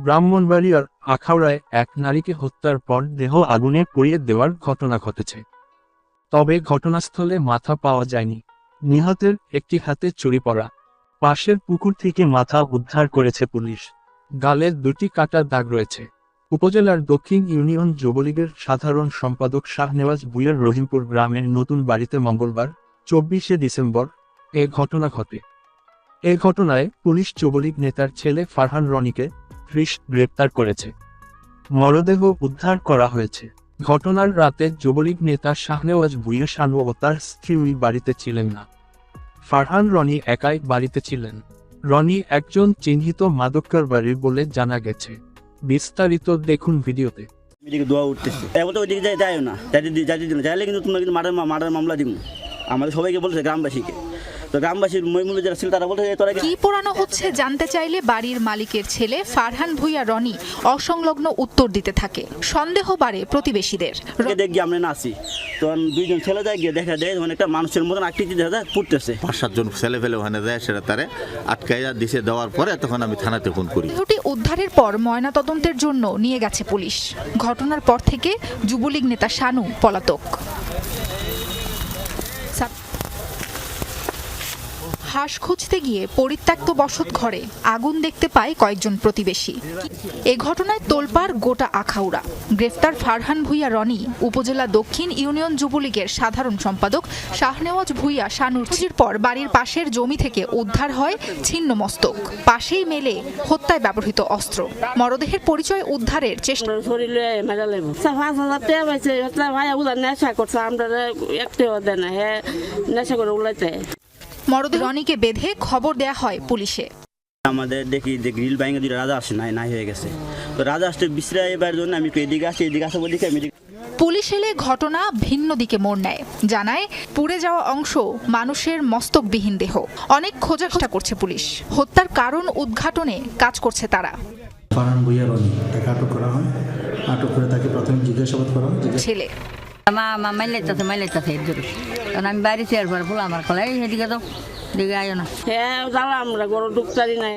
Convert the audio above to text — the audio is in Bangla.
ব্রাহ্মণবাড়িয়ার আখাউড়ায় এক নারীকে হত্যার পর দেহ আগুনে পুড়িয়ে দেওয়ার ঘটনা ঘটেছে। তবে ঘটনাস্থলে মাথা পাওয়া যায়নি। নিহতের একটি হাতে চুরি পড়া। পাশের পুকুর থেকে মাথা উদ্ধার করেছে পুলিশ। গালের দুটি কাটার দাগ রয়েছে। উপজেলার দক্ষিণ ইউনিয়ন যুবলীগের সাধারণ সম্পাদক শাহনেওয়াজ বুয়ের রহিমপুর গ্রামের নতুন বাড়িতে মঙ্গলবার, চব্বিশে ডিসেম্বর, এ ঘটনা ঘটে। এ ঘটনায় পুলিশ যুবলীগ নেতার ছেলে ফারহান রনিকে ত্রিশ গ্রেপ্তার করেছে। মরদেহ উদ্ধার করা হয়েছে। ঘটনার রাতে যুবলীগ নেতা শাহনেওয়াজ ভুইয়া ও তার স্ত্রী বাড়িতে ছিলেন না। ফারহান রনি একাই বাড়িতে ছিলেন। রনি একজন চিহ্নিত মাদককার বাড়ি বলে জানা গেছে। বিস্তারিত দেখুন ভিডিওতে। এদিকে যাই না। কিন্তু তোমরা কিন্তু মামলা আমাদের সবাইকে বলছে গ্রামবাসীকে। তো গ্রামবাসীর মহিমূল্য যারা ছিল তারা বলছে যে তোরা কি পোড়ানো হচ্ছে জানতে চাইলে বাড়ির মালিকের ছেলে ফারহান ভুইয়া রনি অসংলগ্ন উত্তর দিতে থাকে। সন্দেহ বাড়ে প্রতিবেশীদের। দেখ আমরা নাচি তখন দুইজন ছেলে যায় গিয়ে দেখা যায় মানে একটা মানুষের মতন আকৃতি দেখা যায় পুড়তেছে। পাঁচ সাতজন ছেলে ফেলে ওখানে যায় সেটা তারে আটকাইয়া দিছে দেওয়ার পরে তখন আমি থানাতে ফোন করি। দেহটি উদ্ধারের পর ময়নাতদন্তের জন্য নিয়ে গেছে পুলিশ। ঘটনার পর থেকে যুবলীগ নেতা শানু পলাতক। হাঁস খুঁজতে গিয়ে পরিত্যক্ত বসত ঘরে আগুন দেখতে পায় কয়েকজন প্রতিবেশী। এ ঘটনায় তোলপাড় গোটা আখাউড়া। গ্রেফতার ফারহান ভুইয়া রনি, উপজেলা দক্ষিণ ইউনিয়ন যুবলীগের সাধারণ সম্পাদক শাহনেওয়াজ ভুইয়া শানুরচির পর বাড়ির পাশের জমি থেকে উদ্ধার হয় ছিন্ন মস্তক। পাশেই মেলে হত্যায় ব্যবহৃত অস্ত্র। মরদেহের পরিচয় উদ্ধারের চেষ্টা মরদেহ রনিকে বেঁধে খবর দেয়া হয় পুলিশে। আমাদের দেখি যে গ্রিল ব্যাঙ্গে দুটো রাজা আসে নাই নাই হয়ে গেছে। তো রাজা আসতে বিশ্রায় এবার জন্য আমি একটু এদিকে আসি এদিকে আসব দেখে আমি পুলিশ এলে ঘটনা ভিন্ন দিকে মোড় নেয় জানায় পুড়ে যাওয়া অংশ মানুষের মস্তকবিহীন দেহ। অনেক খোঁজাখোঁজা করছে পুলিশ হত্যার কারণ উদ্ঘাটনে কাজ করছে তারা। ফারহান ভুইয়া রনি তাকে আটক করা হয়। আটক করে তাকে প্রাথমিক জিজ্ঞাসাবাদ করা হয় ছেলে। মা মা মাইলাইতেছে মাইলাইতেছে জোরে কারণ আমি বাইরে চেয়ার পরে বলে আমার কলাই সেদিকে তো দিকে আয় না। হ্যাঁ জ্বালা আমরা, গরু ডুবতারি নাই।